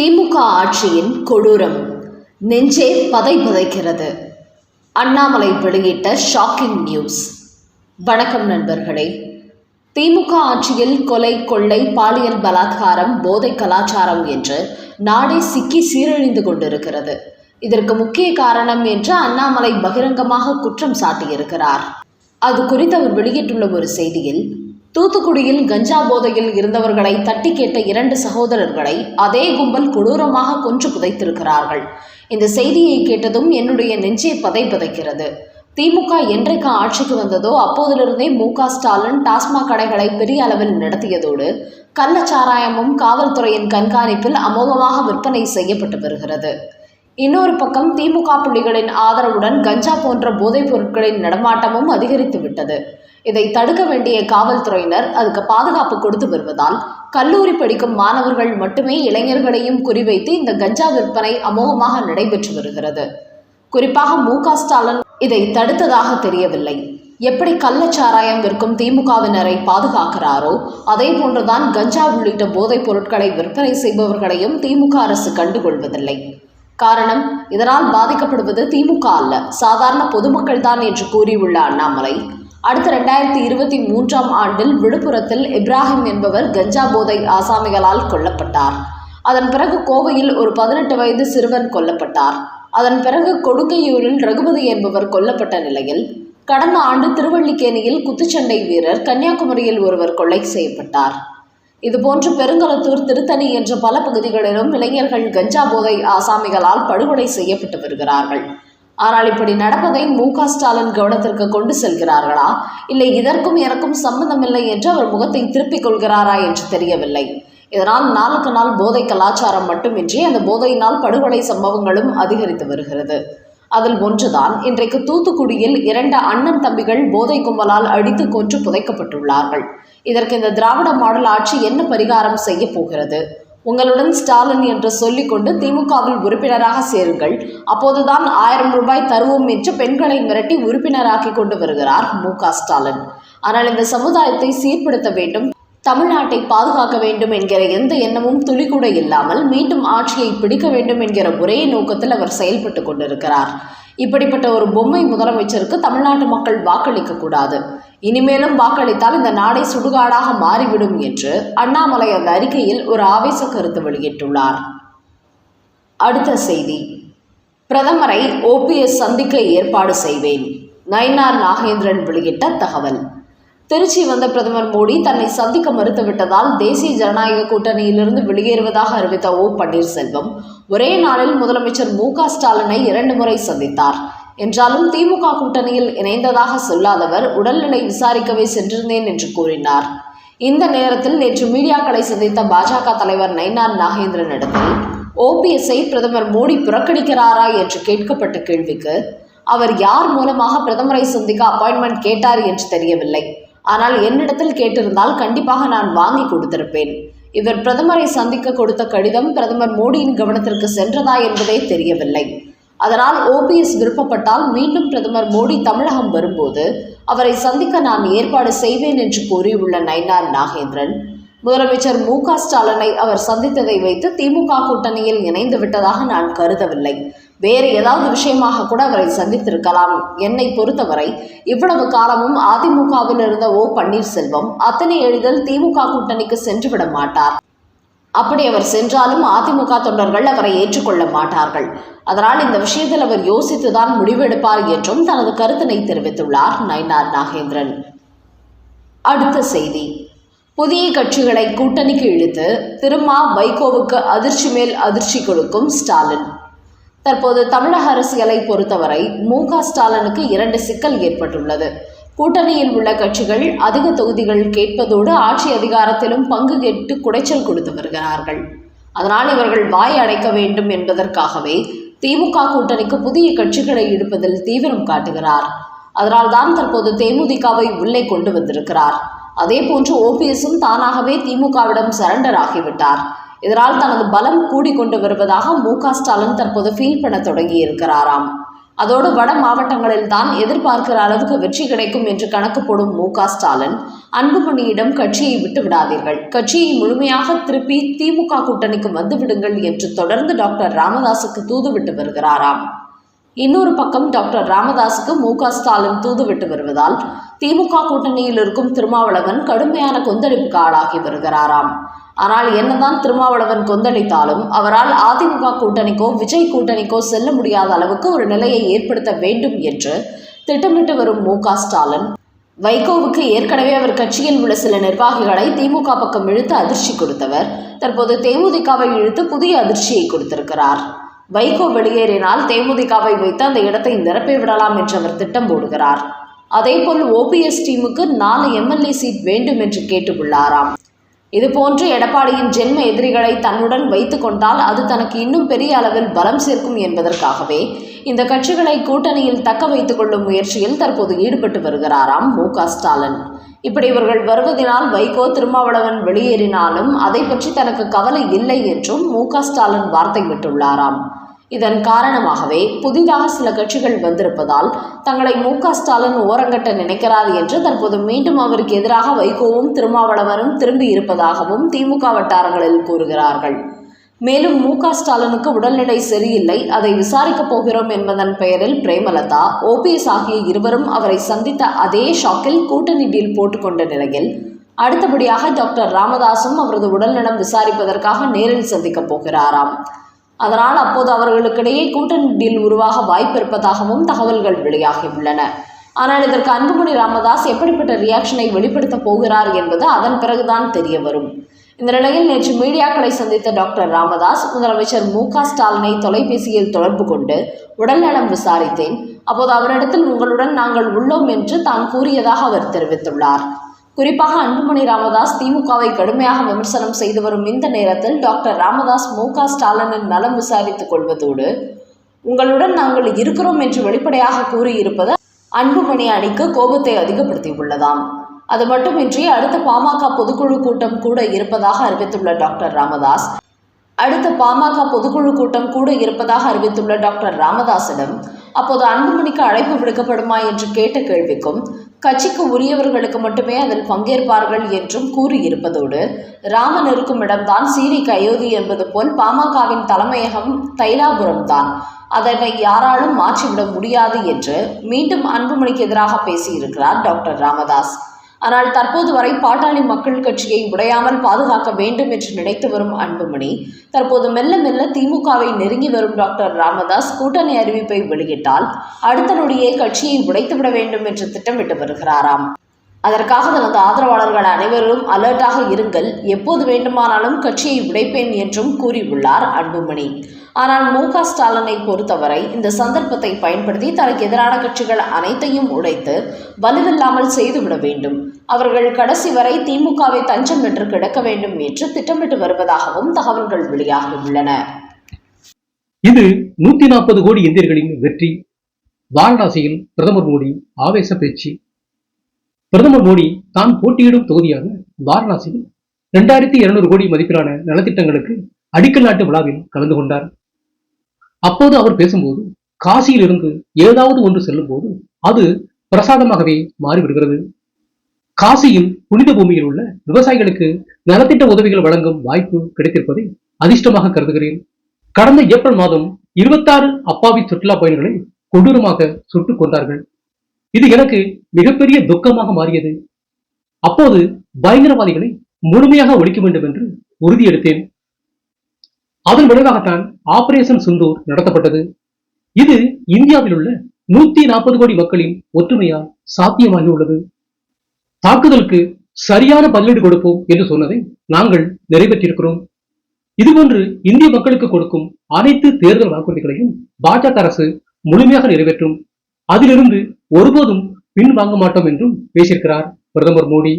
திமுக ஆட்சியின் கொடூரம். நெஞ்சே பதை பதைக்கிறது. அண்ணாமலை வெளியிட்ட ஷாக்கிங் நியூஸ். வணக்கம் நண்பர்களே. திமுக ஆட்சியில் கொலை கொள்ளை பாலியல் பலாத்காரம் போதை கலாச்சாரம் என்று நாடே சிக்கி சீரழிந்து கொண்டிருக்கிறது. இதற்கு முக்கிய காரணம் என்று அண்ணாமலை பகிரங்கமாக குற்றம் சாட்டியிருக்கிறார். அது குறித்து அவர் வெளியிட்டுள்ள ஒரு செய்தியில் தூத்துக்குடியில் கஞ்சா போதையில் இருந்தவர்களை தட்டி கேட்ட இரண்டு சகோதரர்களை அதே கும்பல் கொடூரமாக கொன்று புதைத்திருக்கிறார்கள். இந்த செய்தியை கேட்டதும் என்னுடைய நெஞ்சே பதை பதைக்கிறது. திமுக என்றைக்கு ஆட்சிக்கு வந்ததோ அப்போதிலிருந்தே மு க ஸ்டாலின் டாஸ்மாக் கடைகளை பெரிய அளவில் நடத்தியதோடு கள்ளச்சாராயமும் காவல்துறையின் கண்காணிப்பில் அமோகமாக விற்பனை செய்யப்பட்டு வருகிறது. இன்னொரு பக்கம் திமுக புள்ளிகளின் ஆதரவுடன் கஞ்சா போன்ற போதைப் பொருட்களின் நடமாட்டமும் அதிகரித்து விட்டது. இதை தடுக்க வேண்டிய காவல்துறையினர் அதுக்கு பாதுகாப்பு கொடுத்து வருவதால் கல்லூரி படிக்கும் மாணவர்கள் மட்டுமே இளைஞர்களையும் குறிவைத்து இந்த கஞ்சா விற்பனை அமோகமாக நடைபெற்று வருகிறது. குறிப்பாக மு ஸ்டாலின் இதை தடுத்ததாக தெரியவில்லை. எப்படி கள்ளச்சாராயம் விற்கும் திமுகவினரை பாதுகாக்கிறாரோ அதே போன்றுதான் கஞ்சா உள்ளிட்ட போதைப் பொருட்களை விற்பனை செய்பவர்களையும் திமுக அரசு கண்டுகொள்வதில்லை. காரணம் இதனால் பாதிக்கப்படுவது திமுக அல்ல. சாதாரண பொதுமக்கள்தான் என்று கூறியுள்ள அண்ணாமலை அடுத்த ரெண்டாயிரத்தி இருபத்தி மூன்றாம் ஆண்டில் விழுப்புரத்தில் இப்ராஹிம் என்பவர் கஞ்சா போதை ஆசாமிகளால் கொல்லப்பட்டார். அதன் பிறகு கோவையில் ஒரு பதினெட்டு வயது சிறுவன் கொல்லப்பட்டார். அதன் பிறகு கொடுக்கையூரில் ரகுபதி என்பவர் கொல்லப்பட்ட நிலையில் கடந்த ஆண்டு திருவள்ளிக்கேணியில் குத்துச்சண்டை வீரர் கன்னியாகுமரியில் ஒருவர் கொலை செய்யப்பட்டார். இதுபோன்று பெருங்கலத்தூர் திருத்தணி என்ற பல பகுதிகளிலும் இளைஞர்கள் கஞ்சா போதை ஆசாமிகளால் படுகொலை செய்யப்பட்டு வருகிறார்கள். ஆனால் இப்படி நடப்பதை மு க ஸ்டாலின் கவனத்திற்கு கொண்டு செல்கிறார்களா? இல்லை இதற்கும் எனக்கும் சம்பந்தமில்லை என்று அவர் முகத்தை திருப்பிக் கொள்கிறாரா என்று தெரியவில்லை. இதனால் நாளுக்கு நாள் போதை கலாச்சாரம் மட்டுமின்றி அந்த போதையினால் படுகொலை சம்பவங்களும் அதிகரித்து வருகிறது. அதில் ஒன்றுதான் இன்றைக்கு தூத்துக்குடியில் இரண்டு அண்ணன் தம்பிகள் போதை கும்பலால் அடித்து கொன்று புதைக்கப்பட்டுள்ளார்கள். இதற்கு இந்த திராவிட மாடல் ஆட்சி என்ன பரிகாரம் செய்ய போகிறது? உங்களுடன் ஸ்டாலின் என்று சொல்லிக்கொண்டு திமுகவில் உறுப்பினராக சேருங்கள். அப்போதுதான் ஆயிரம் ரூபாய் தருவோம் என்று பெண்களை மிரட்டி உறுப்பினராக்கி கொண்டு வருகிறார் மு ஸ்டாலின். ஆனால் இந்த சமுதாயத்தை சீர்படுத்த வேண்டும் தமிழ்நாட்டை பாதுகாக்க வேண்டும் என்கிற எந்த எண்ணமும் துளி கூட இல்லாமல் மீண்டும் ஆட்சியை பிடிக்க வேண்டும் என்கிற ஒரே நோக்கத்தில் அவர் செயல்பட்டு கொண்டிருக்கிறார். இப்படிப்பட்ட ஒரு பொம்மை முதலமைச்சருக்கு தமிழ்நாட்டு மக்கள் வாக்களிக்க கூடாது. இனிமேலும் வாக்களித்தால் இந்த நாடை சுடுகாடாக மாறிவிடும் என்று அண்ணாமலை அந்த அறிக்கையில் ஒரு ஆவேச கருத்து வெளியிட்டுள்ளார். அடுத்த செய்தி. பிரதமரை ஓபிஎஸ் சந்திக்க ஏற்பாடு செய்வேன். நயினார் நாகேந்திரன் வெளியிட்ட தகவல். திருச்சி வந்த பிரதமர் மோடி தன்னை சந்திக்க மறுத்துவிட்டதால் தேசிய ஜனநாயக கூட்டணியிலிருந்து வெளியேறுவதாக அறிவித்த ஓ பன்னீர்செல்வம் ஒரே நாளில் முதலமைச்சர் மு க ஸ்டாலினை இரண்டு முறை சந்தித்தார். என்றாலும் திமுக கூட்டணியில் இணைந்ததாக சொல்லாதவர் உடல்நிலை விசாரிக்கவே சென்றிருந்தேன் என்று கூறினார். இந்த நேரத்தில் நேற்று மீடியாக்களை சந்தித்த பாஜக தலைவர் நயினார் நாகேந்திரனிடத்தில் ஓபிஎஸ்ஐ பிரதமர் மோடி புறக்கணிக்கிறாரா என்று கேட்கப்பட்ட கேள்விக்கு அவர் யார் மூலமாக பிரதமரை சந்திக்க அப்பாயின்மெண்ட் கேட்டார் என்று தெரியவில்லை. ஆனால் என்னிடத்தில் கேட்டிருந்தால் கண்டிப்பாக நான் வாங்கி கொடுத்திருப்பேன். இவர் பிரதமரை சந்திக்க கொடுத்த கடிதம் பிரதமர் மோடியின் கவனத்திற்கு சென்றதா என்பதே தெரியவில்லை. அதனால் ஓபிஎஸ் விருப்பப்பட்டால் மீண்டும் பிரதமர் மோடி தமிழகம் வரும்போது அவரை சந்திக்க நான் ஏற்பாடு செய்வேன் என்று கூறியுள்ள நயினார் நாகேந்திரன் முதலமைச்சர் மு க ஸ்டாலினை அவர் சந்தித்ததை வைத்து திமுக கூட்டணியில் இணைந்து விட்டதாக நான் கருதவில்லை. வேறு ஏதாவது விஷயமாக கூட அவரை சந்தித்திருக்கலாம். என்னை பொறுத்தவரை இவ்வளவு காலமும் அதிமுகவில் இருந்த ஓ பன்னீர்செல்வம் அத்தனை எளிதில் திமுக கூட்டணிக்கு சென்றுவிட மாட்டார். அப்படி அவர் சென்றாலும் அதிமுக தொண்டர்கள் அவரை ஏற்றுக்கொள்ள மாட்டார்கள். அதனால் இந்த விஷயத்தில் அவர் யோசித்துதான் முடிவெடுப்பார் என்றும் தனது கருத்தினை தெரிவித்துள்ளார் நயினார் நாகேந்திரன். அடுத்த செய்தி. புதிய கட்சிகளை கூட்டணிக்கு இழுத்து திருமா வைகோவுக்கு அதிர்ச்சி மேல் அதிர்ச்சி கொடுக்கும் ஸ்டாலின். தற்போது தமிழக அரசியலை பொறுத்தவரை மு க ஸ்டாலினுக்கு இரண்டு சிக்கல் ஏற்பட்டுள்ளது. கூட்டணியில் உள்ள கட்சிகள் அதிக தொகுதிகள் கேட்பதோடு ஆட்சி அதிகாரத்திலும் பங்கு கேட்டு குடைச்சல் கொடுத்து வருகிறார்கள். அதனால் இவர்கள் வாய் அடைக்க வேண்டும் என்பதற்காகவே திமுக கூட்டணிக்கு புதிய கட்சிகளை இழுப்பதில் தீவிரம் காட்டுகிறார். அதனால் தான் தற்போது தேமுதிகவை உள்ளே கொண்டு வந்திருக்கிறார். அதே போன்று ஓபிஎஸும் தானாகவே திமுகவிடம் சரண்டர் ஆகிவிட்டார். இதனால் தனது பலம் கூடிக்கொண்டு வருவதாக மு ஸ்டாலின் தற்போது ஃபீல் பண்ண தொடங்கி இருக்கிறாராம் அதோடு வட மாவட்டங்களில் தான் எதிர்பார்க்கிற அளவுக்கு வெற்றி கிடைக்கும் என்று கணக்கு போடும் மு ஸ்டாலின் அன்புமணியிடம் கட்சியை விட்டு விடாதீர்கள். கட்சியை முழுமையாக திருப்பி திமுக கூட்டணிக்கு வந்துவிடுங்கள் என்று தொடர்ந்து டாக்டர் ராமதாசுக்கு தூதுவிட்டு வருகிறாராம். இன்னொரு பக்கம் டாக்டர் ராமதாசுக்கு மு க ஸ்டாலின் தூதுவிட்டு வருவதால் திமுக கூட்டணியில் இருக்கும் திருமாவளவன் கடுமையான கொந்தளிப்புக்கு ஆளாகி வருகிறாராம். ஆனால் என்னதான் திருமாவளவன் கொந்தளித்தாலும் அவரால் அதிமுக கூட்டணிக்கோ விஜய் கூட்டணிக்கோ செல்ல முடியாத அளவுக்கு ஒரு நிலையை ஏற்படுத்த வேண்டும் என்று திட்டமிட்டு வரும் மு க ஸ்டாலின் வைகோவுக்கு ஏற்கனவே அவர் கட்சியில் உள்ள சில நிர்வாகிகளை திமுக பக்கம் இழுத்து அதிர்ச்சி கொடுத்தவர். தற்போது தேமுதிகவை இழுத்து புதிய அதிர்ச்சியை கொடுத்திருக்கிறார். வைகோ வெளியேறினால் தேமுதிகவை வைத்து அந்த இடத்தை நிரப்பி விடலாம் என்று அவர் திட்டம் போடுகிறார். அதேபோல் ஓபிஎஸ் டீமுக்கு நாலு எம்எல்ஏ சீட் வேண்டும் என்று கேட்டுள்ளாராம் இதுபோன்று எடப்பாடியின் ஜென்ம எதிரிகளை தன்னுடன் வைத்து கொண்டால் அது தனக்கு இன்னும் பெரிய அளவில் பலம் சேர்க்கும் என்பதற்காகவே இந்த கட்சிகளை கூட்டணியில் தக்க வைத்துக் கொள்ளும் முயற்சியில் தற்போது ஈடுபட்டு வருகிறாராம் மு ஸ்டாலின். இப்படி இவர்கள் வருவதனால் வைகோ திருமாவளவன் வெளியேறினாலும் அதை பற்றி தனக்கு கவலை இல்லை என்றும் மு ஸ்டாலின் வார்த்தை விட்டுள்ளாராம். இதன் காரணமாகவே புதிதாக சில கட்சிகள் வந்திருப்பதால் தங்களை மு க ஸ்டாலின் ஓரங்கட்ட நினைக்கிறார் என்று தற்போது மீண்டும் அவருக்கு எதிராக வைகோவும் திருமாவளவனும் திரும்பி இருப்பதாகவும் திமுக வட்டாரங்களில் கூறுகிறார்கள். மேலும் மு க ஸ்டாலினுக்கு உடல்நிலை சரியில்லை அதை விசாரிக்கப் போகிறோம் என்பதன் பெயரில் பிரேமலதா ஓபிஎஸ் ஆகிய இருவரும் அவரை சந்தித்த அதே ஷாக்கில் கூட்டணி டீல் போட்டுக்கொண்ட நிலையில் அடுத்தபடியாக டாக்டர் ராமதாசும் அவரது உடல்நலம் விசாரிப்பதற்காக நேரில் சந்திக்கப் போகிறாராம். அதனால் அப்போது அவர்களுக்கிடையே கூட்டணி டீல் உருவாக வாய்ப்பு இருப்பதாகவும் தகவல்கள் வெளியாகியுள்ளன. ஆனால் இதற்கு அன்புமணி ராமதாஸ் எப்படிப்பட்ட ரியாக்ஷனை வெளிப்படுத்தப் போகிறார் என்பது அதன் பிறகுதான் தெரிய வரும். இந்த நிலையில் நேற்று மீடியாக்களை சந்தித்த டாக்டர் ராமதாஸ் முதலமைச்சர் மு க ஸ்டாலினை தொலைபேசியில் தொடர்பு கொண்டு உடல்நலம் விசாரித்தேன். அப்போது அவரிடத்தில் உங்களுடன் நாங்கள் உள்ளோம் என்று தான் கூறியதாக அவர் தெரிவித்துள்ளார். குறிப்பாக அன்புமணி ராமதாஸ் திமுகவை கடுமையாக விமர்சனம் செய்து வரும் இந்த நேரத்தில் டாக்டர் ராமதாஸ் மு க ஸ்டாலினின் நலம் விசாரித்துக் கொள்வதோடு உங்களுடன் நாங்கள் இருக்கிறோம் என்று வெளிப்படையாக கூறியிருப்பது அன்புமணி அணிக்கு கோபத்தை அதிகப்படுத்தியுள்ளதாம். அது மட்டுமின்றி அடுத்த பாமக பொதுக்குழு கூட்டம் கூட இருப்பதாக அறிவித்துள்ள டாக்டர் ராமதாஸ் அடுத்த பாமக பொதுக்குழு கூட்டம் கூட இருப்பதாக அறிவித்துள்ள டாக்டர் ராமதாசிடம் அப்போது அன்புமணிக்கு அழைப்பு விடுக்கப்படுமா என்று கேட்ட கேள்விக்கும் கட்சிக்கு உரியவர்களுக்கு மட்டுமே அதில் பங்கேற்பார்கள் என்றும் கூறியிருப்பதோடு ராமன் இருக்கும் இடம்தான் சீரிக்கு அயோத்தி என்பது போல் பாமகவின் தலைமையகம் தைலாபுரம் தான். அதனை யாராலும் மாற்றிவிட முடியாது என்று மீண்டும் அன்புமணிக்கு எதிராக பேசியிருக்கிறார் டாக்டர் ராமதாஸ். ஆனால் தற்போது வரை பாட்டாளி மக்கள் கட்சியை உடையாமல் பாதுகாக்க வேண்டும் என்று நினைத்து வரும் அன்புமணி தற்போது மெல்ல மெல்ல திமுகவை நெருங்கி வரும் டாக்டர் ராமதாஸ் கூட்டணி அறிவிப்பை வெளியிட்டால் அடுத்த நொடியே கட்சியை உடைத்துவிட வேண்டும் என்று திட்டமிட்டு வருகிறாராம். அதற்காக தனது ஆதரவாளர்கள் அனைவரும் அலர்ட்டாக இருங்கள் எப்போது வேண்டுமானாலும் கட்சியை உடைப்பேன் என்றும் கூறியுள்ளார் அன்புமணி. ஆனால் மு க ஸ்டாலினை பொறுத்தவரை இந்த சந்தர்ப்பத்தை பயன்படுத்தி தனக்கு எதிரான கட்சிகள் அனைத்தையும் உடைத்து வலுவில்லாமல் செய்துவிட வேண்டும். அவர்கள் கடைசி வரை திமுகவை தஞ்சம் பெற்று கிடக்க வேண்டும் என்று திட்டமிட்டு வருவதாகவும் தகவல்கள் வெளியாகியுள்ளன இது நூத்தி நாற்பது கோடி இந்தியர்களின் வெற்றி. வாரணாசியில் பிரதமர் மோடி ஆவேச பேச்சு. பிரதமர் மோடி தான் போட்டியிடும் தொகுதியான வாரணாசியில் இரண்டாயிரத்தி இருநூறு கோடி மதிப்பிலான நலத்திட்டங்களுக்கு அடிக்கல் நாட்டு விழாவில் கலந்து கொண்டார். அப்போது அவர் பேசும்போது காசியில் இருந்து ஏதாவது ஒன்று செல்லும் போது அது பிரசாதமாகவே மாறிவிடுகிறது. காசியில் புனித பூமியில் உள்ள விவசாயிகளுக்கு நலத்திட்ட உதவிகள் வழங்கும் வாய்ப்பு கிடைத்திருப்பதை அதிர்ஷ்டமாக கருதுகிறேன். கடந்த ஏப்ரல் மாதம் இருபத்தாறு அப்பாவி சுற்றுலா பயணிகளை கொடூரமாக சுட்டுக் கொண்டார்கள் இது எனக்கு மிகப்பெரிய துக்கமாக மாறியது. அப்போது பயங்கரவாதிகளை முழுமையாக ஒழிக்க வேண்டும் என்று உறுதியெடுத்தேன். அதன் விளைவாகத்தான் ஆபரேஷன் சுந்தூர் நடத்தப்பட்டது. இது இந்தியாவில் உள்ள நூத்தி நாற்பது கோடி மக்களின் ஒற்றுமையால் சாத்தியமாகி உள்ளது தாக்குதலுக்கு சரியான பதிலீடு கொடுப்போம் என்று சொன்னதை நாங்கள் நிறைவேற்றியிருக்கிறோம். இதுபோன்று இந்திய மக்களுக்கு கொடுக்கும் அனைத்து தேர்தல் வாக்குறுதிகளையும் பாஜக அரசு முழுமையாக நிறைவேற்றும். அதிலிருந்து ஒருபோதும் பின் வாங்க மாட்டோம் என்றும் பேசியிருக்கிறார் பிரதமர் மோடி.